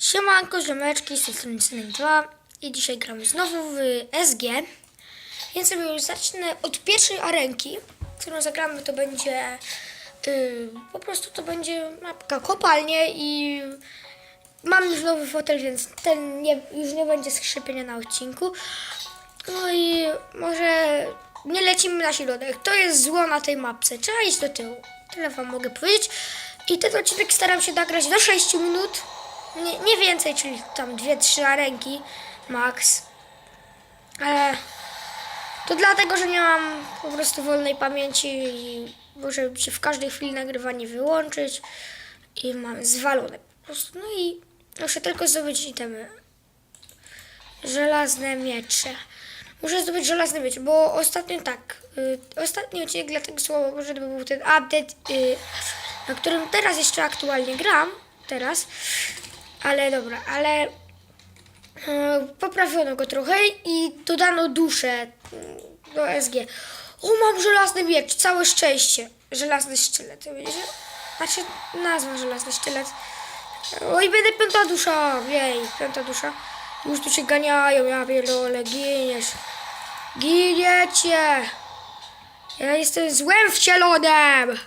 Siemanko, ziomeczki, z tej strony Synek 2 i dzisiaj gramy znowu w SG. Więc sobie już zacznę od pierwszej arenki, którą zagramy, to będzie y, po prostu to będzie mapka kopalnie i mam już nowy fotel, więc ten nie, już nie będzie skrzypienia na odcinku. No i może nie lecimy na środek. To jest zło na tej mapce. Trzeba iść do tyłu. Tyle wam mogę powiedzieć. I ten odcinek staram się nagrać do 6 minut. Nie, nie więcej, czyli tam 2-3 arenki max. Ale to dlatego, że nie mam po prostu wolnej pamięci i może się w każdej chwili nagrywanie wyłączyć. I mam zwalone po prostu. No i muszę tylko zdobyć itemy. Żelazne miecze. Muszę zdobyć żelazny miecz, bo ostatnio tak. Y, ostatni odcinek dlatego słowo, że to był ten update, y, na którym teraz jeszcze aktualnie gram. Teraz. Ale dobra, ale y, poprawiono go trochę i dodano duszę y, do SG. O, mam żelazny miecz, całe szczęście. Żelazny sztylet, widzicie? Znaczy, nazwa żelazny sztylet. Oj, będę piąta dusza, jej, piąta dusza. Już tu się ganiają, ja pierdolę, giniesz. Giniecie! Ja jestem złem wcielonym!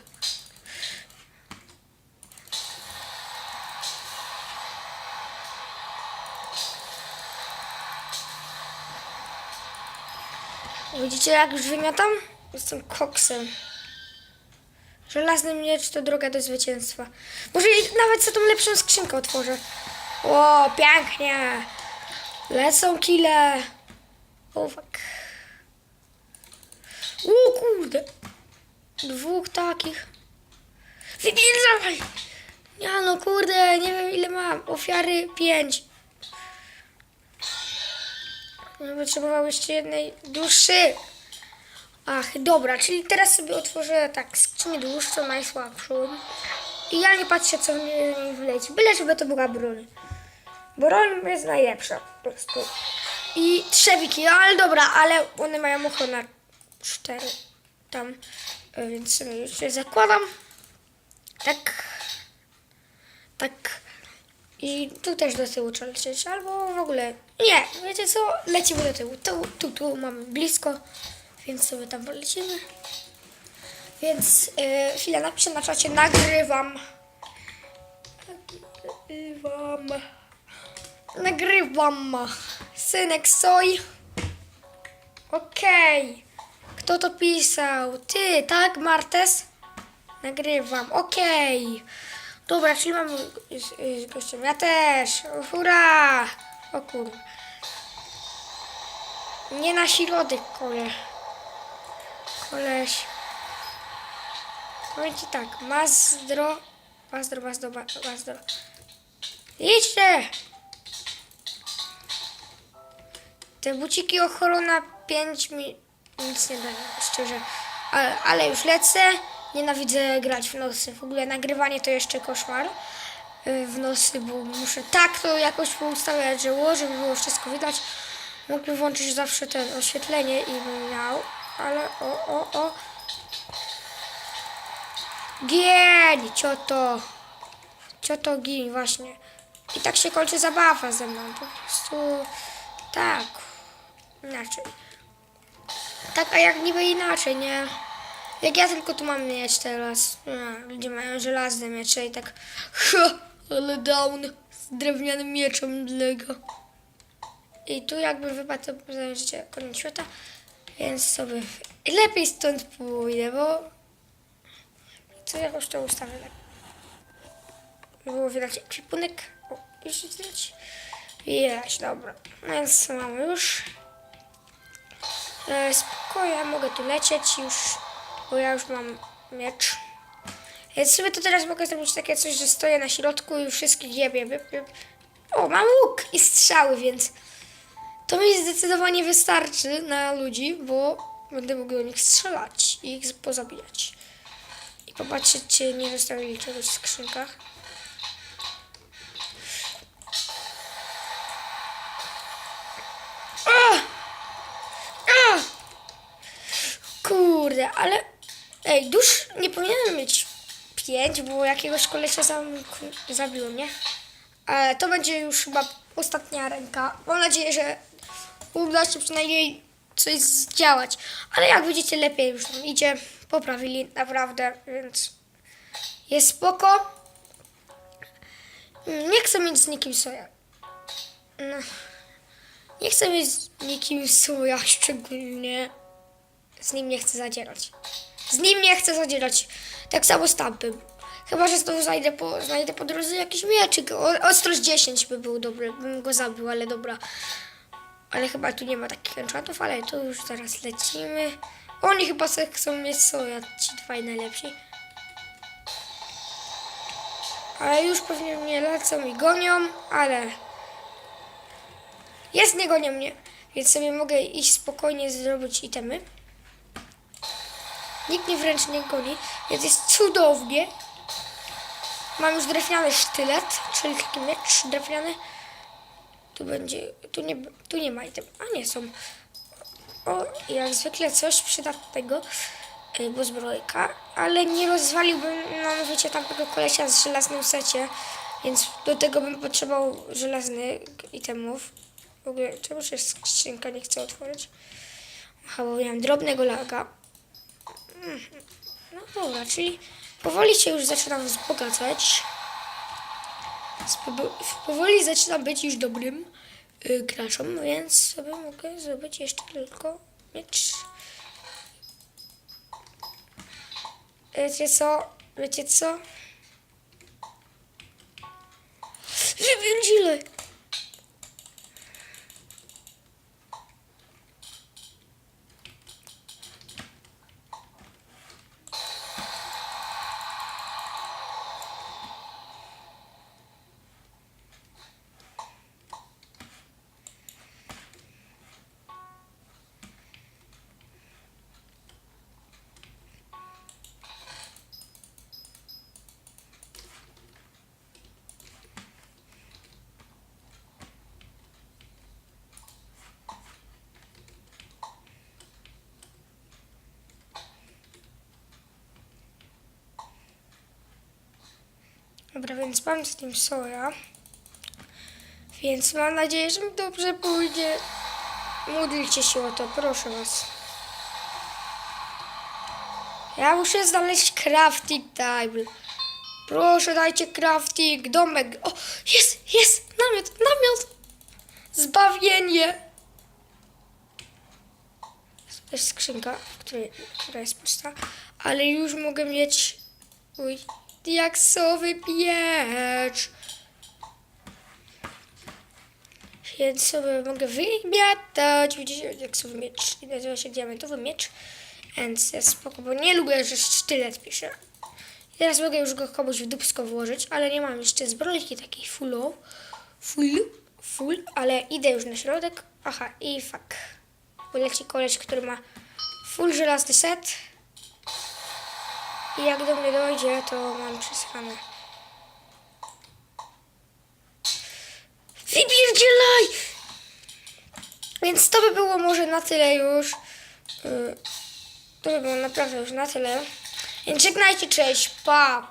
Widzicie jak już wymiatam? Jestem koksem. Żelazny miecz to droga do zwycięstwa. Może nawet sobie tą lepszą skrzynkę otworzę. O, pięknie! Lecą kile. O, fuck. O kurde. Dwóch takich. Wypierdalaj! Ja no kurde, nie wiem ile mam. Ofiary pięć. No, Potrzebował jeszcze jednej duszy. Ach, dobra, czyli teraz sobie otworzę tak skrzynię dłuższą, najsłabszą. I ja nie patrzę co z niej wleci. Byle żeby to była broń. Broń jest najlepsza po prostu. I trzewiki, no ale dobra, ale one mają oko na cztery tam. E, Więc sobie już zakładam. Tak. Tak. I tu też do tyłu trzeba lecieć, albo w ogóle. Nie, wiecie co? Lecimy do tyłu. Tu, tu, tu mamy blisko, więc sobie tam polecimy. Więc yy, chwilę napiszę na czacie, nagrywam. Nagrywam. Nagrywam. Synek soj. Okej. Kto to pisał? Ty, tak, Martes? Nagrywam. Okej. Dobra, czyli mam z, z gościem. Ja też. Hurra! O kurwa. Nie na środek, kole. Koleś. Powiem ci tak. Mazdro. Mazdro, mazdro, ma- mazdro. Idźcie! Te buciki ochrona 5 mi nic nie dają, szczerze. Ale, ale już lecę. Nienawidzę grać w nocy. W ogóle nagrywanie to jeszcze koszmar y, w nocy, bo muszę tak to jakoś poustawiać, że było, żeby było wszystko widać. Mógłbym włączyć zawsze ten oświetlenie i bym miał, ale o, o, o. Gień, cioto. Cioto giń, właśnie. I tak się kończy zabawa ze mną. Po prostu tak. Inaczej. Tak, a jak niby inaczej, nie? Jak ja tylko tu mam mieć teraz. A, ludzie mają żelazne miecze i tak. Ha, ale down z drewnianym mieczem Lego. I tu jakby wypadł, życie koniec świata. Więc sobie lepiej stąd pójdę, bo co jakoś to ustawię tak. Było widać ekwipunek. O, już widać. Widać, dobra. Więc mamy już. E, spokojnie, mogę tu lecieć już, bo ja już mam miecz. Więc sobie to teraz mogę zrobić takie coś, że stoję na środku i wszystkich jebie. jeb, jeb. O, mam łuk i strzały, więc to mi zdecydowanie wystarczy na ludzi, bo będę mógł do nich strzelać i ich pozabijać. I popatrzeć, czy nie zostawili czegoś w skrzynkach. Kurde, ale... Ej, dusz nie powinienem mieć pięć, bo jakiegoś kolesia zam... zabiło mnie. E, to będzie już chyba ostatnia ręka. Mam nadzieję, że uda się przynajmniej coś zdziałać. Ale jak widzicie, lepiej już nam idzie. Poprawili naprawdę, więc jest spoko. Mm, Nie chcę mieć z nikim soja. No. Nie chcę mieć z nikim soja, szczególnie z nim nie chcę zadzierać. Z nim nie chcę zadzierać. Tak samo z tamtym. Chyba, że znowu znajdę po, znajdę po drodze jakiś mieczyk. O, ostrość 10 by był dobry, bym go zabił, ale dobra. Ale chyba tu nie ma takich enchantów, ale tu już zaraz lecimy. Oni chyba chcą mieć soja, ci dwaj najlepsi. Ale już pewnie mnie lecą i gonią, ale... Jest, nie gonią mnie, więc sobie mogę iść spokojnie zrobić itemy. Nikt mnie wręcz nie goni, więc jest cudownie. Mam już drewniany sztylet, czyli taki miecz drewniany. Tu będzie, tu nie, tu nie ma item, a nie są. O, jak zwykle coś przydatnego, y, bo zbrojka, ale nie rozwaliłbym, no wiecie, tamtego kolesia z żelaznym secie, więc do tego bym potrzebował żelaznych itemów. W ogóle, czemu się skrzynka nie chce otworzyć? Aha, bo miałem drobnego laga. No dobra, czyli powoli się już zaczynam wzbogacać. Powoli zaczynam być już dobrym y, graczem, więc sobie mogę zrobić jeszcze tylko miecz. Wiecie co? Wiecie co? Wypierdzile! Dobra, więc mam z tym soja. Więc mam nadzieję, że mi dobrze pójdzie. Módlcie się o to, proszę was. Ja muszę znaleźć crafting table. Proszę, dajcie crafting, domek. O, jest, jest, namiot, namiot. Zbawienie. Jest skrzynka, w której, która jest pusta. Ale już mogę mieć mój diaksowy piecz. Więc sobie mogę wymiatać. Widzicie, diaksowy miecz. I nazywa się diamentowy miecz. Więc jest spoko, bo nie lubię, że sztylet pisze. I teraz mogę już go komuś w dupsko włożyć, ale nie mam jeszcze zbrojki takiej fullo. Full, full, ale idę już na środek. Aha, i fuck. Bo koleś, który ma full żelazny set. I jak do mnie dojdzie, to mam przesrane. Wypierdzielaj! Więc to by było może na tyle już. Yy, To by było naprawdę już na tyle. Więc żegnajcie, cześć! Pa!